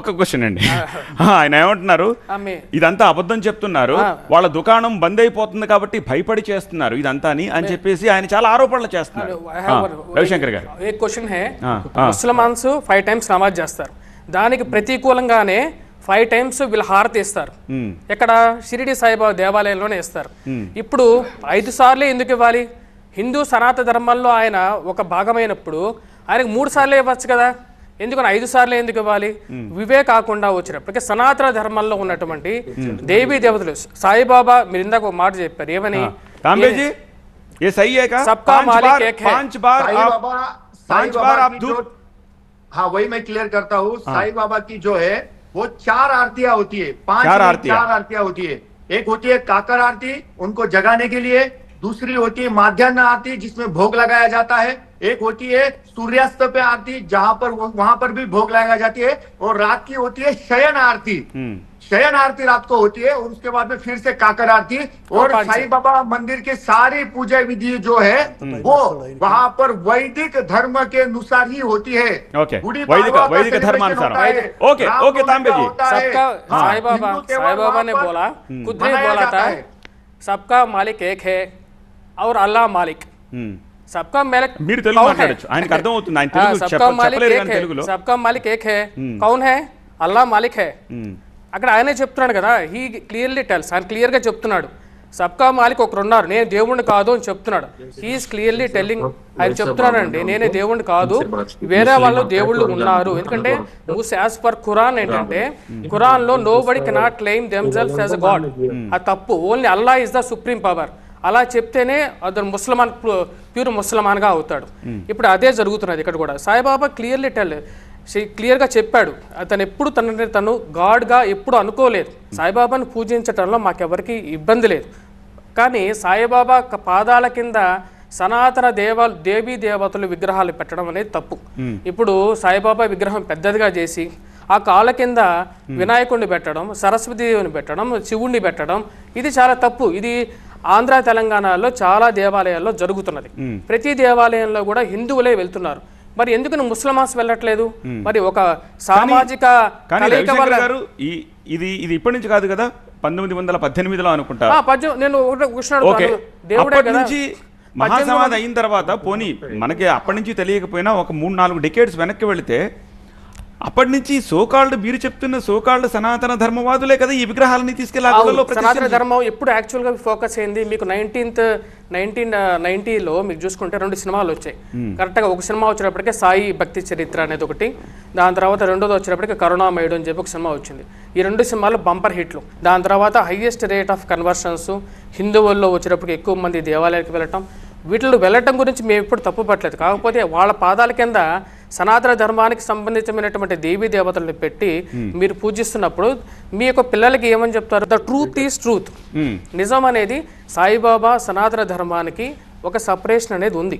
ఒక క్వశ్చన్ అండి. ఆయన ఏమంటున్నారు? ఇదంతా అబద్ధం చెప్తున్నారు. వాళ్ళ దుకాణం బంద్ అయిపోతుంది కాబట్టి భయపడి చేస్తున్నారు. ఇదంతా అని అని చెప్పేసి ఆయన చాలా ఆరోపణలు చేస్తున్నారు. రవిశంకర్ గారు. एक క్వశ్చన్ హే. ముస్లిమాన్స్ ఫైవ్ టైమ్స్ నమాజ్ చేస్తారు. దానికి ప్రతికూలంగానే ఫైవ్ టైమ్స్ వీళ్ళు హారతి ఇస్తారు. ఎక్కడ? షిరిడి సాయిబాబా దేవాలయంలోనే ఇస్తారు. ఇప్పుడు ఐదు సార్లే ఎందుకు ఇవ్వాలి? హిందూ సనాతన ధర్మంలో ఆయన ఒక భాగమైనప్పుడు ఆయనకు మూడు సార్లే ఇవ్వచ్చు కదా? ఎందుకని ఐదు సార్లు ఎందుకు ఇవ్వాలి ఇవే కాకుండా వచ్చినప్పటికీ సనాతన ధర్మంలో ఉన్నటువంటి దేవీ దేవతలు సాయిబాబా మీరు ఇందాక ఒక మాట చెప్పారు ఏమని तांबे जी ये सही है क्या सबका पांच मालिक बार एक है। पांच बार साई आप बाबा साई पांच बाबा बार आप की धूप जो हाँ वही मैं क्लियर करता हूँ साई बाबा की जो है वो चार आरतियां होती है पांच चार नहीं, आरतियां। चार आरतियां होती है एक होती है काकर आरती उनको जगाने के लिए दूसरी होती है माध्यान्ह आरती जिसमें भोग लगाया जाता है। एक होती है सूर्यास्त पे आरती जहाँ पर वहाँ पर भी भोग लगाया जाती है। और रात की होती है शयन आरती। हम्म, शयन आरती रात को होती है और उसके बाद में फिर से काकर आरती। और साईं बाबा मंदिर के सारी पूजा विधि जो है वो वहाँ पर वैदिक धर्म के अनुसार ही होती है। गुड़ी वैदिक- वैदिक धर्मानुसार। ओके, ओके, तांबे जी। सबका हाँ, साई बाबा हिंदू साई बाबा ने बोला खुद ने बोला था सबका मालिक एक है और अल्लाह मालिक हम्म. सबका मालिक మీరు తెలుగు कौन है? మాట్లాడొచ్చు ఆయనకు అర్థం అవుతుంది ఆయన हाँ, తెలుగు सबका చెప్ప- मालिक చెప్పలేరు एक కానీ है తెలుగులో सबका मालिक एक है कौन है అల్లా మాలిక్ హే ఉమ్, అక్కడ ఆయనే చెప్తున్నాడు కదా హీ క్లియర్లీ టెల్స్ ఆయన క్లియర్గా చెప్తున్నాడు సబ్కా మాలిక్ ఒకరు ఉన్నారు నేను దేవుణ్ణి కాదు అని చెప్తున్నాడు హీఈస్ క్లియర్లీ టెల్లింగ్ ఆయన చెప్తున్నాడండి నేనే దేవుణ్ణి కాదు వేరే వాళ్ళు దేవుళ్ళు ఉన్నారు ఎందుకంటే మూస్ యాజ్ పర్ ఖురాన్ ఏంటంటే ఖురాన్ లో nobody cannot claim themselves as a god అది తప్పు only Allah is the supreme power అలా చెప్తేనే అతను ముస్లిమాన్ ప్యూర్ ముస్లిమాన్గా అవుతాడు. ఇప్పుడు అదే జరుగుతున్నది ఇక్కడ కూడా. సాయిబాబా క్లియర్లీ టెల్ క్లియర్గా చెప్పాడు. అతను ఎప్పుడు తనని తను గాడ్గా ఎప్పుడు అనుకోలేదు. సాయిబాబాను పూజించటంలో మాకెవరికి ఇబ్బంది లేదు. కానీ సాయిబాబా పాదాల కింద సనాతన దేవ దేవీ దేవతలు విగ్రహాలు పెట్టడం అనేది తప్పు. ఇప్పుడు సాయిబాబా విగ్రహం పెద్దదిగా చేసి ఆ కాళ్ళ కింద వినాయకుడిని పెట్టడం సరస్వతీదేవిని పెట్టడం శివుణ్ణి పెట్టడం ఇది చాలా తప్పు. ఇది ఆంధ్ర తెలంగాణలో చాలా దేవాలయాల్లో జరుగుతున్నది. ప్రతి దేవాలయంలో కూడా హిందువులే వెళ్తున్నారు. మరి ఎందుకు ముస్లిమాన్స్ వెళ్ళట్లేదు? మరి ఒక సామాజిక ఇది ఇది ఇప్పటి నుంచి కాదు కదా? పంతొమ్మిది వందల పద్దెనిమిదిలో అనుకుంటా. ఆ, పద్యం నేను దేవుడే నుంచి మహాసమాధి అయిన తర్వాత పోనీ మనకి అప్పటి నుంచి తెలియకపోయినా ఒక మూడు నాలుగు డెకేడ్స్ వెనక్కి వెళితే అప్పటి నుంచి సోకాల్డ్ మీరు చెప్తున్న సోకాల్డ్ సనాతన ధర్మవాదులే కదా ఈ విగ్రహాలని గుళ్ళలో సనాతన. ధర్మం ఎప్పుడు యాక్చువల్గా ఫోకస్ అయింది? మీకు నైన్టీన్త్ నైన్టీన్ నైన్టీలో మీకు చూసుకుంటే రెండు సినిమాలు వచ్చాయి. కరెక్ట్గా ఒక సినిమా వచ్చేటప్పటికే సాయి భక్తి చరిత్ర అనేది ఒకటి. దాని తర్వాత రెండోది వచ్చేటప్పటికి కరుణామయుడు అని చెప్పి ఒక సినిమా వచ్చింది. ఈ రెండు సినిమాలు బంపర్ హిట్లు దాని తర్వాత హైయెస్ట్ రేట్ ఆఫ్ కన్వర్షన్స్ హిందువుల్లో వచ్చేటప్పటికి ఎక్కువ మంది దేవాలయాలకు వెళ్ళటం. వీటిలో వెళ్ళటం గురించి మేము ఎప్పుడు తప్పు పట్టలేదు కాకపోతే వాళ్ళ పాదాల కింద సనాతన ధర్మానికి సంబంధించినటువంటి దేవీ దేవతలను పెట్టి మీరు పూజిస్తున్నప్పుడు మీ యొక్క పిల్లలకి ఏమని చెప్తారు? The truth is truth. నిజం అనేది సాయిబాబా సనాతన ధర్మానికి ఒక సపరేషన్ అనేది ఉంది.